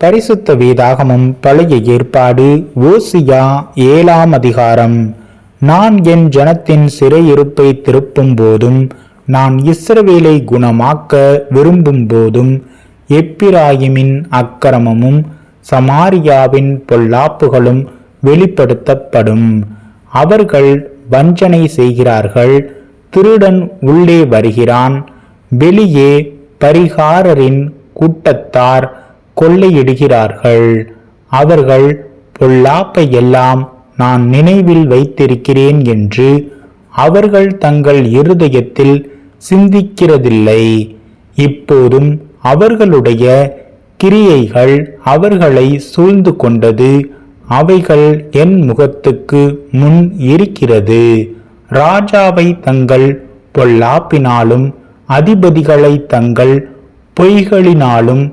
பரிசுத்த வேதாகமம் பழைய ஏற்பாடு ஓசியா ஏழாம் அதிகாரம். நான் என் ஜனத்தின் சிறையிருப்பை திருப்பும் போதும் நான் இஸ்ரவேலை குணமாக்க விரும்பும் போதும் எப்பிராயிமின் அக்கிரமமும் சமாரியாவின் பொல்லாப்புகளும் வெளிப்படுத்தப்படும். அவர்கள் வஞ்சனை செய்கிறார்கள் திருடன் உள்ளே வருகிறான் வெளியே பரிகாரரின் கூட்டத்தார் கொள்ளையிடுகிறார்கள். அவர்கள் பொல்லாப்பை எல்லாம் நான் நினைவில் வைத்திருக்கிறேன் என்று அவர்கள் தங்கள் இருதயத்தில் சிந்திக்கிறதில்லை. இப்போதும் அவர்களுடைய கிரியைகள் அவர்களை சூழ்ந்து கொண்டது அவைகள் என் முகத்துக்கு முன் இருக்கிறது. ராஜாவை தங்கள் பொல்லாப்பினாலும் அதிபதிகளை தங்கள் பொய்களினாலும்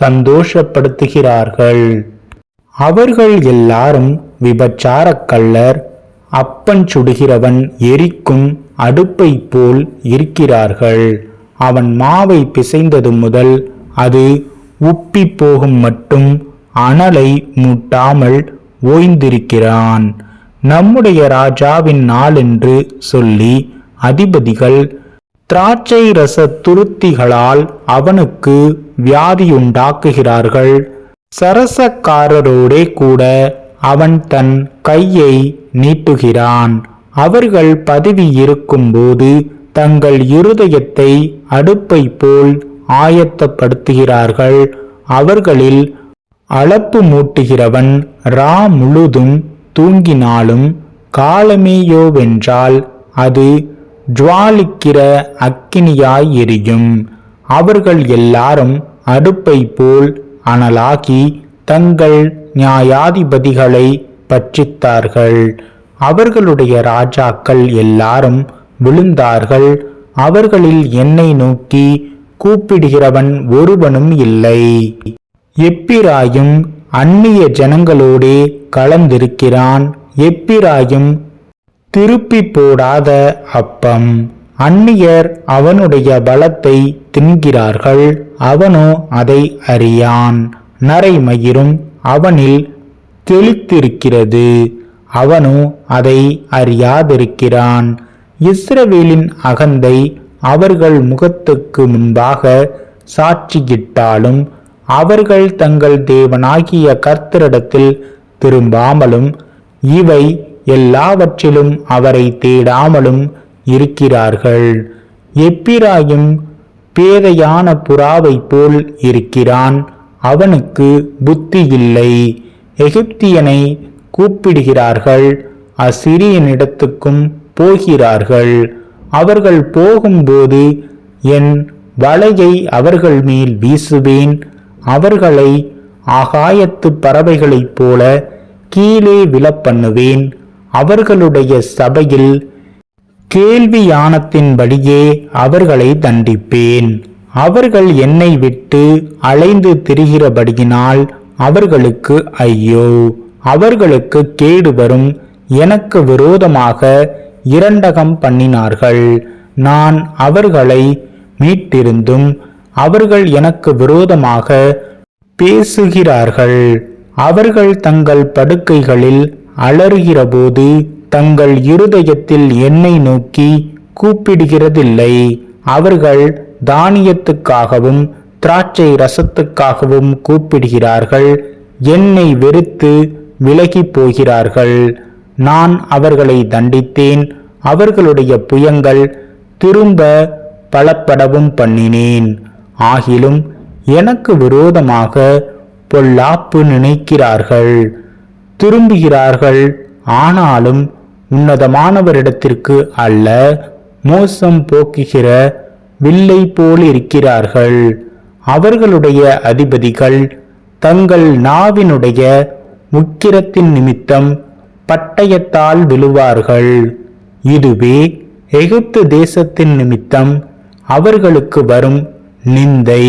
சந்தோஷப்படுத்துகிறார்கள். அவர்கள் எல்லாரும் விபச்சாரக் கள்ளர் அப்பன் சுடுகிறவன் எரிக்கும் அடுப்பை போல் இருக்கிறார்கள். அவன் மாவை பிசைந்தது முதல் அது உப்பி போகும் மட்டும் அனலை மூட்டாமல் ஓய்ந்திருக்கிறான். நம்முடைய ராஜாவின் நாளென்று சொல்லி அதிபதிகள் திராட்சை ரச துருத்திகளால் அவனுக்கு வியாதியுண்டாக்குகிறார்கள். சரசக்காரரோடே கூட அவன் தன் கையை நீட்டுகிறான். அவர்கள் பதவி இருக்கும்போது தங்கள் இருதயத்தை அடுப்பை போல் ஆயத்தப்படுத்துகிறார்கள். அவர்களில் அளப்பு மூட்டுகிறவன் ரா முழுதும் தூங்கினாலும் காலமேயோவென்றால் அது ஜுவாலிக்கிற அக்கினியாய் எரியும். அவர்கள் எல்லாரும் அடுப்பை போல் அனலாகி தங்கள் நியாயாதிபதிகளை பட்சித்தார்கள். அவர்களுடைய ராஜாக்கள் எல்லாரும் விழுந்தார்கள். அவர்களில் என்னை நோக்கி கூப்பிடுகிறவன் ஒருவனும் இல்லை. எப்பிராயும் அந்நிய ஜனங்களோடே கலந்திருக்கிறான். எப்பிராயும் திருப்பி போடாத அப்பம். அந்நியர் அவனுடைய பலத்தை தின்கிறார்கள் அவனோ அதை அறியான். நரைமயிரும் அவனில் தெளித்திருக்கிறது அவனோ அதை அறியாதிருக்கிறான். இஸ்ரவேலின் அகந்தை அவர்கள் முகத்துக்கு முன்பாக சாட்சியிட்டாலும் அவர்கள் தங்கள் தேவனாகிய கர்த்தரிடத்தில் திரும்பாமலும் இவை எல்லாவற்றிலும் அவரை தேடாமலும் இருக்கிறார்கள். எப்பிராயும் பேதையான புறாவை போல் இருக்கிறான். அவனுக்கு புத்தி இல்லை எகிப்தியனை கூப்பிடுகிறார்கள். அசிரியனிடத்துக்கும் போகிறார்கள். அவர்கள் போகும்போது என் வலையை அவர்கள் மேல் வீசுவேன். அவர்களை ஆகாயத்து பறவைகளைப் போல கீழே விழப்பண்ணுவேன். அவர்களுடைய சபையில் கேள்வியானத்தின்படியே அவர்களை தண்டிப்பேன். அவர்கள் என்னை விட்டு அலைந்து திரிகிறபடியினால் அவர்களுக்கு ஐயோ. அவர்களுக்கு கேடு வரும். எனக்கு விரோதமாக இரண்டகம் பண்ணினார்கள். நான் அவர்களை மீட்டிருந்தும் அவர்கள் எனக்கு விரோதமாக பேசுகிறார்கள். அவர்கள் தங்கள் படுக்கைகளில் அலறுகிறபோது தங்கள் இருதயத்தில் என்னை நோக்கி கூப்பிடுகிறதில்லை. அவர்கள் தானியத்துக்காகவும் திராட்சை ரசத்துக்காகவும் கூப்பிடுகிறார்கள். என்னை வெறுத்து விலகி போகிறார்கள். நான் அவர்களை தண்டித்தேன். அவர்களுடைய புயங்கள் திரும்ப பலப்படவும் பண்ணினேன். ஆகிலும் எனக்கு விரோதமாக பொல்லாப்பு நினைக்கிறார்கள். திரும்புகிறார்கள். ஆனாலும் உன்னதமானவரிடத்திற்கு அல்ல மோசம் போக்குகிற வில்லை போல் இருக்கிறார்கள் அவர்களுடைய அதிபதிகள் தங்கள் நாவினுடைய உக்கிரத்தின் நிமித்தம் பட்டயத்தால் விழுவார்கள். இதுவே எகிப்து தேசத்தின் நிமித்தம் அவர்களுக்கு வரும் நிந்தை.